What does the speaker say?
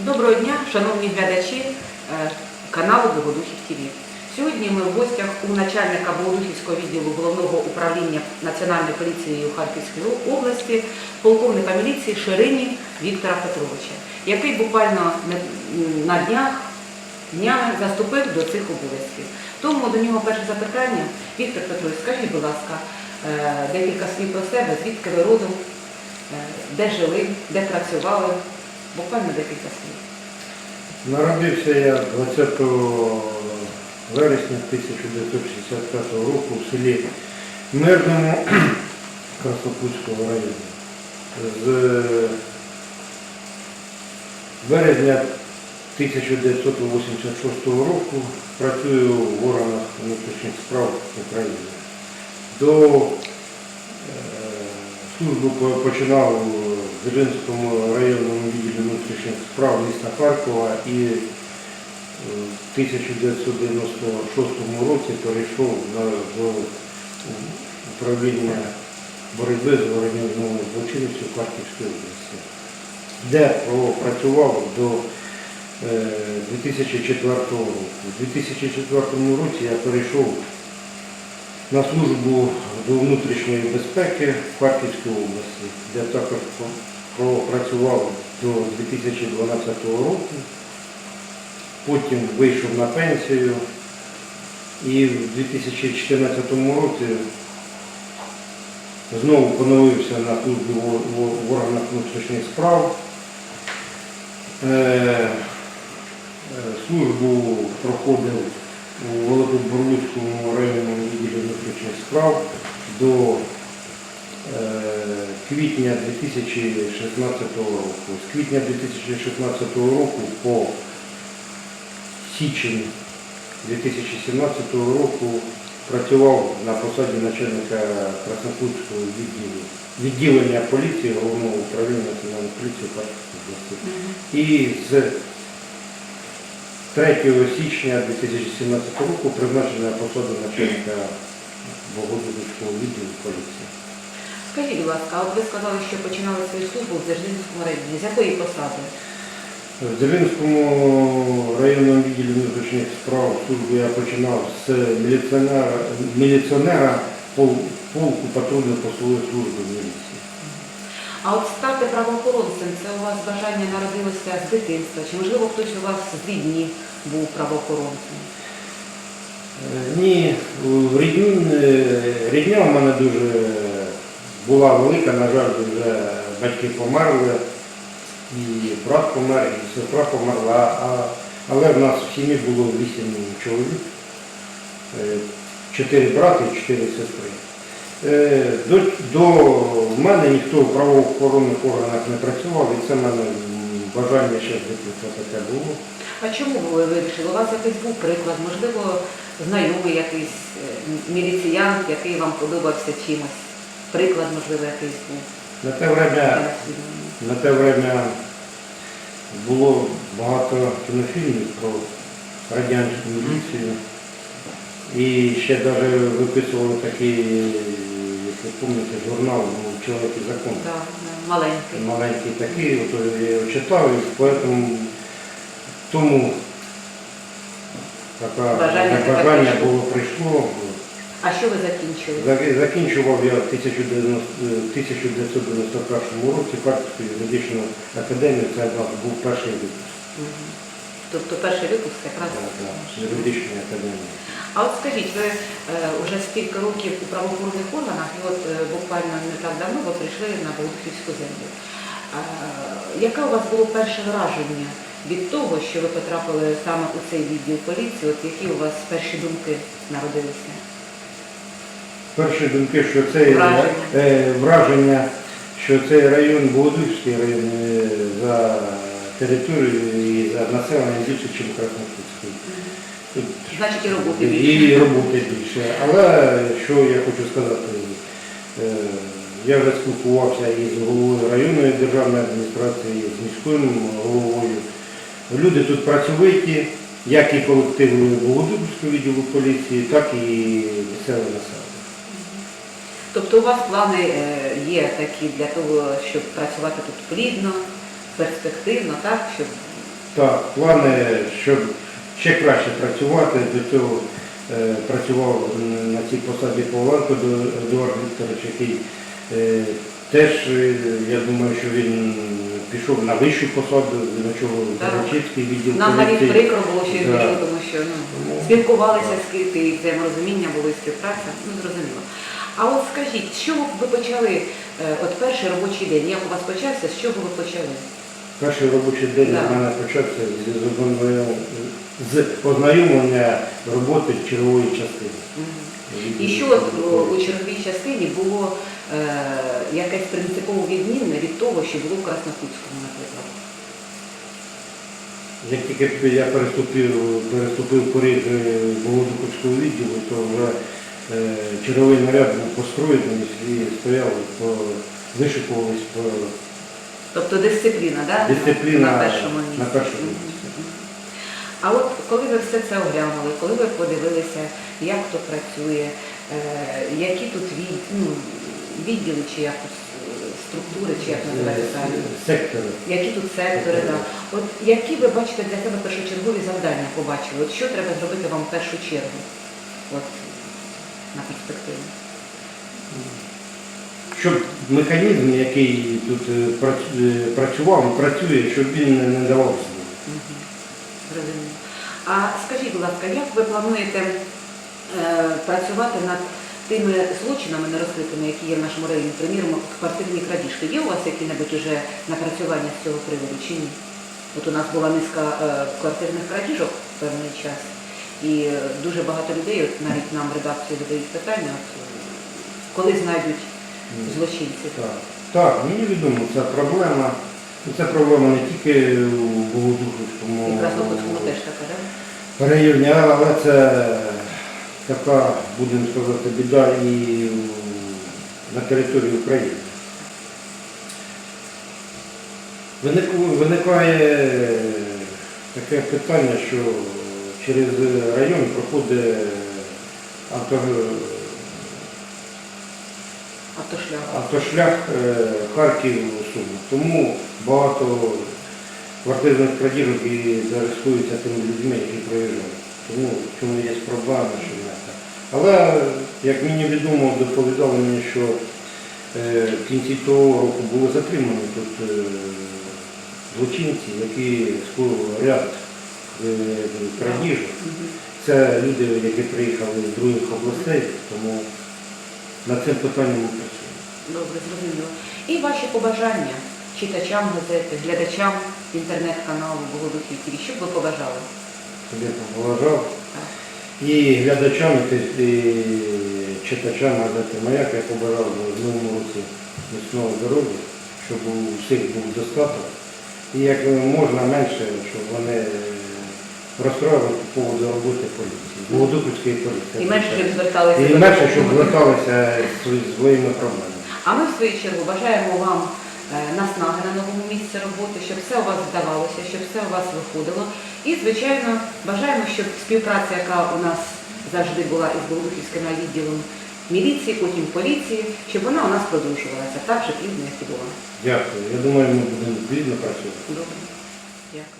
Доброго дня, шановні глядачі е, каналу Богодухів ТВ. Сьогодні ми в гостях у начальника Богодухівського відділу головного управління Національної поліції у Харківській області, полковника міліції Ширині Віктора Петровича, який буквально на- днях днями заступив до цих обов'язків. Тому до нього перше запитання. Віктор Петрович, скажіть, будь ласка, е, декілька слів про себе, звідки ви родом, е, де жили, де працювали, буквально декілька слів. Народився я 20 вересня 1965 року в селі Мирному Краснопутського району. З березня 1986 року працюю в органах внутрішніх справ України. До е, службу починав Зеленському районному відділі внутрішніх справ міста Харкова і е, в 1996 році перейшов до управління боротьби з організованою злочинністю Харківської області, де пропрацював до е, 2004 року. У 2004 році я перейшов на службу до внутрішньої безпеки в Харківській області, де також пропрацював до 2012 року. Потім вийшов на пенсію і в 2014 році знову поновився на службі в, органах внутрішніх справ. Е, е, службу проходив у Великобурлуцькому районному відділі внутрішніх справ до е, квітня 2016 року. З квітня 2016 року по січень 2017 року працював на посаді начальника Краснопутського відділу відділення поліції головного управління національної поліції Харківської області. І з 3 січня 2017 року призначений на посаду начальника Богодухівського відділу поліції. Скажіть, будь ласка, от ви сказали, що починали свою службу в Дзержинському районі. З якої посади? В Зеленському районному відділі внутрішніх справ службу я починав з міліціонера, міліціонера пол- полку патрульно-постової служби в міліції. А от стати правоохоронцем, це у вас бажання народилося з дитинства? Чи можливо хтось у вас з рідні був правоохоронцем? Е, Ні, е, рідня у мене дуже була велика, на жаль, вже батьки померли, і брат помер, і сестра померла, а, але в нас в сім'ї було вісім чоловік, е, чотири брати і чотири сестри. Е, До, до мене ніхто в правоохоронних органах не працював, і це в мене бажання ще дитинства таке було. А чому ви вирішили? У вас якийсь був приклад, можливо, знайомий якийсь е, міліціянт, який вам подобався чимось? Приклад, можливо, якийсь був. На те время? На те время було багато кінофільмів про радянську міліцію. І ще навіть виписували такий, як ви пам'ятаєте, журнал ну, «Чоловік і закон. Да, да, маленький. Маленький такий, от я його читав, і поэтому тому таке Бажання таке бажання прийшло. було прийшло. А що ви закінчили? Закінчував я в 1991 році Харківську юридичну академію, це був перший випуск Тобто перший випуск якраз. да, з юридичної академії. А от скажіть, ви е, вже стільки років у правоохоронних органах, і от е, буквально не так давно ви прийшли на Богодухівську землю. Е, яке у вас було перше враження від того, що ви потрапили саме у цей відділ поліції? От які у вас перші думки народилися? Перші думки, що цей Враження. е, враження, що цей район, Богодухівський район, е, за територією і за населенням більше, ніж Краснопутський. Тут Значить, і роботи більше. І роботи більше. Але що я хочу сказати, е, я вже спілкувався із головою районної державної адміністрації, з міським головою. Люди тут працьовиті, як і колективи Богодухівського відділу поліції, так і місцеве населення. Тобто у вас плани е, є такі для того, щоб працювати тут плідно, перспективно, так? Щоб Так, плани, щоб ще краще працювати. До цього е, працював на цій посаді Павленко Еду- Едуард Вікторович, який е, теж, е, я думаю, що він пішов на вищу посаду, начало Так. Зарочицький відділ Нам навіть поліції. прикро було, що він Да. пішов, тому що ну, спілкувалися з ким, і взаєморозуміння було і співпраця, ну зрозуміло. А от скажіть, з чого ви почали, е, от перший робочий день, як у вас почався, з чого ви почали? Перший робочий день Да. у мене почався з, ознайом- з ознайомлення роботи чергової частини. І що от, о, у черговій частині було е, якесь принципово відмінне від того, що було в Краснокутському, наприклад? Як тільки я переступив, переступив поріг е, Богодуховського відділу, то вже е, черговий наряд був построєний і стояв, вишикувались по Тобто дисципліна, да? дисципліна на першому місці. На першому місці. А от коли ви все це оглянули, коли ви подивилися, як хто працює, е, які тут від, ну, відділи, чи як тут е, структури, чи як називається? Сектори. Які тут сектори, да. От які ви бачите для себе першочергові завдання побачили? От що треба зробити вам в першу чергу? От на перспективу. Щоб механізм, який тут е, е, працював працює, щоб він не- не давав Зрозуміло. А скажіть, будь ласка, як ви плануєте е, працювати над тими злочинами нерозкритими, які є в нашому районі, приміром, квартирні крадіжки? Є у вас які-небудь уже напрацювання з цього приводу чи ні? От у нас була низка е, квартирних крадіжок в певний час, і дуже багато людей, от навіть нам редакції задають питання, от, коли знайдуть злочинців. Так, так, мені відомо, це проблема. Це проблема не тільки у Богодуховському І в Краснокутському теж така, так? районі, але це така, будемо сказати, біда і на території України. Виник- Виникає таке питання, що через район проходить авто, Автошлях. автошлях е, Харків Суми. Тому багато квартирних крадіжок і зареєструються тими людьми, які проїжджають. Тому в цьому є проблема, що не так. Але, як мені відомо, доповідали мені, що е, в кінці того року були затримані тут е, злочинці, які ряд е, крадіжок. Мгм. Це люди, які приїхали з других областей, тому над цим питанням ми працюємо. Добре, зрозуміло. І ваші побажання читачам газети, глядачам інтернет-каналу Богодухів ТВ, що б ви побажали? Тобі поважав. Так. І глядачам, і читачам газети Маяк я побажав в новому році міцного здоров'я, щоб у всіх був достаток. І як можна менше, щоб вони розстроювали по поводу роботи поліції, Богодухівської поліції. І менше щоб зверталися І менше, щоб зверталися з своїми проблемами. А ми в свою чергу бажаємо вам е, наснаги на новому місці роботи, щоб все у вас вдавалося, щоб все у вас виходило. І, звичайно, бажаємо, щоб співпраця, яка у нас завжди була із Богодухівським відділом міліції, потім поліції, щоб вона у нас продовжувалася так же плідно, як і була. Дякую. Я думаю, ми будемо плідно працювати. Добре. Дякую.